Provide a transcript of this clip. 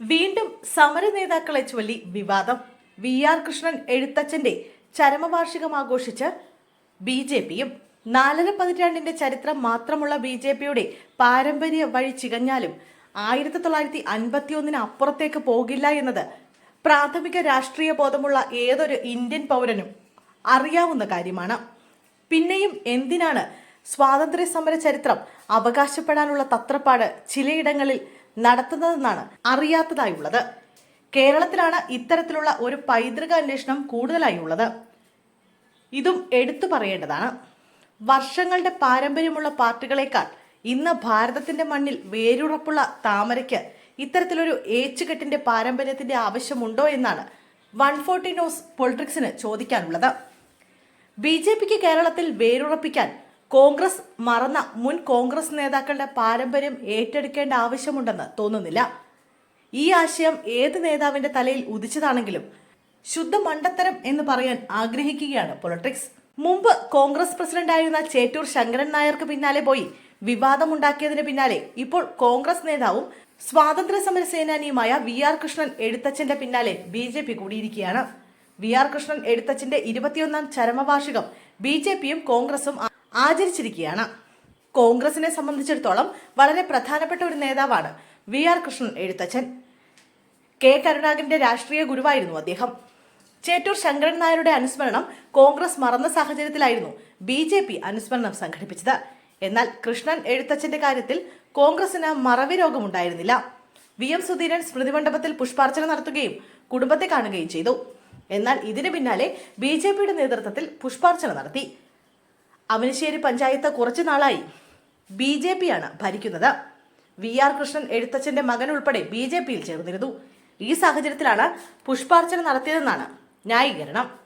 വീണ്ടും സമര നേതാക്കളെ ചൊല്ലി വിവാദം. വി ആർ കൃഷ്ണൻ എഴുത്തച്ഛന്റെ ചരമവാർഷികം ആഘോഷിച്ച് ബി ജെ പിയും നാലര പതിറ്റാണ്ടിന്റെ ചരിത്രം മാത്രമുള്ള ബി ജെ പിയുടെ പാരമ്പര്യ വഴി ചികഞ്ഞാലും ആയിരത്തി തൊള്ളായിരത്തി അൻപത്തി ഒന്നിന് അപ്പുറത്തേക്ക് പോകില്ല എന്നത് പ്രാഥമിക രാഷ്ട്രീയ ബോധമുള്ള ഏതൊരു ഇന്ത്യൻ പൗരനും അറിയാവുന്ന കാര്യമാണ്. പിന്നെയും എന്തിനാണ് സ്വാതന്ത്ര്യ സമര ചരിത്രം അവകാശപ്പെടാനുള്ള തത്രപ്പാട് ചിലയിടങ്ങളിൽ നടത്തുന്നതെന്നാണ് അറിയാത്തതായുള്ളത്. കേരളത്തിലാണ് ഇത്തരത്തിലുള്ള ഒരു പൈതൃക അന്വേഷണം കൂടുതലായി ഉള്ളത് ഇതും എടുത്തു പറയേണ്ടതാണ്. വർഷങ്ങളുടെ പാരമ്പര്യമുള്ള പാർട്ടികളെക്കാൾ ഇന്ന് ഭാരതത്തിന്റെ മണ്ണിൽ വേരുറപ്പുള്ള താമരയ്ക്ക് ഇത്തരത്തിലൊരു ഏച്ചുകെട്ടിന്റെ പാരമ്പര്യത്തിന്റെ ആവശ്യമുണ്ടോ എന്നാണ് വൺ ഫോർട്ടി ന്യൂസ് പൊളിറ്റിക്സിന് ചോദിക്കാനുള്ളത്. ബി ജെ പിക്ക് കേരളത്തിൽ വേരുറപ്പിക്കാൻ കോൺഗ്രസ് മറന്ന മുൻ കോൺഗ്രസ് നേതാക്കളുടെ പാരമ്പര്യം ഏറ്റെടുക്കേണ്ട ആവശ്യമുണ്ടെന്ന് തോന്നുന്നില്ല. ഈ ആശയം ഏത് നേതാവിന്റെ തലയിൽ ഉദിച്ചതാണെങ്കിലും ശുദ്ധ മണ്ടത്തരം എന്ന് പറയാൻ ആഗ്രഹിക്കുകയാണ് പൊളിറ്റിക്സ്. മുമ്പ് കോൺഗ്രസ് പ്രസിഡന്റായിരുന്ന ചേറ്റൂർ ശങ്കരൻ നായർക്ക് പിന്നാലെ പോയി വിവാദമുണ്ടാക്കിയതിന് പിന്നാലെ ഇപ്പോൾ കോൺഗ്രസ് നേതാവും സ്വാതന്ത്ര്യ സമര സേനാനിയുമായ വി ആർ കൃഷ്ണൻ എഴുത്തച്ഛന്റെ പിന്നാലെ ബി ജെ പി കൂടിയിരിക്കുകയാണ്. വി ആർ കൃഷ്ണൻ എഴുത്തച്ഛന്റെ ഇരുപത്തിയൊന്നാം ചരമവാർഷികം ബി ജെ പിയും കോൺഗ്രസും ആചരിച്ചിരിക്കുകയാണ്. കോൺഗ്രസിനെ സംബന്ധിച്ചിടത്തോളം വളരെ പ്രധാനപ്പെട്ട ഒരു നേതാവാണ് V R Krishnan Ezhuthachan. K കരുണാകരന്റെ രാഷ്ട്രീയ ഗുരുവായിരുന്നു അദ്ദേഹം. ചേറ്റൂർ ശങ്കരൻ നായരുടെ അനുസ്മരണം കോൺഗ്രസ് മറന്ന സാഹചര്യത്തിലായിരുന്നു ബി ജെ പി അനുസ്മരണം സംഘടിപ്പിച്ചത്. എന്നാൽ കൃഷ്ണൻ എഴുത്തച്ഛന്റെ കാര്യത്തിൽ കോൺഗ്രസിന് മറവി രോഗമുണ്ടായിരുന്നില്ല. വി എം സുധീരൻ സ്മൃതി മണ്ഡപത്തിൽ പുഷ്പാർച്ചന നടത്തുകയും കുടുംബത്തെ കാണുകയും ചെയ്തു. എന്നാൽ ഇതിന് പിന്നാലെ ബി നേതൃത്വത്തിൽ പുഷ്പാർച്ചന നടത്തി. അവനിശ്ശേരി പഞ്ചായത്ത് കുറച്ചു നാളായി. ബി ജെ പിയാണ് ഭരിക്കുന്നത്. വി ആർ കൃഷ്ണൻ എഴുത്തച്ഛന്റെ മകൻ ഉൾപ്പെടെ ബി ജെ പിയിൽ ചേർന്നിരുന്നു. ഈ സാഹചര്യത്തിലാണ് പുഷ്പാർച്ചന നടത്തിയതെന്നാണ് ന്യായീകരണം.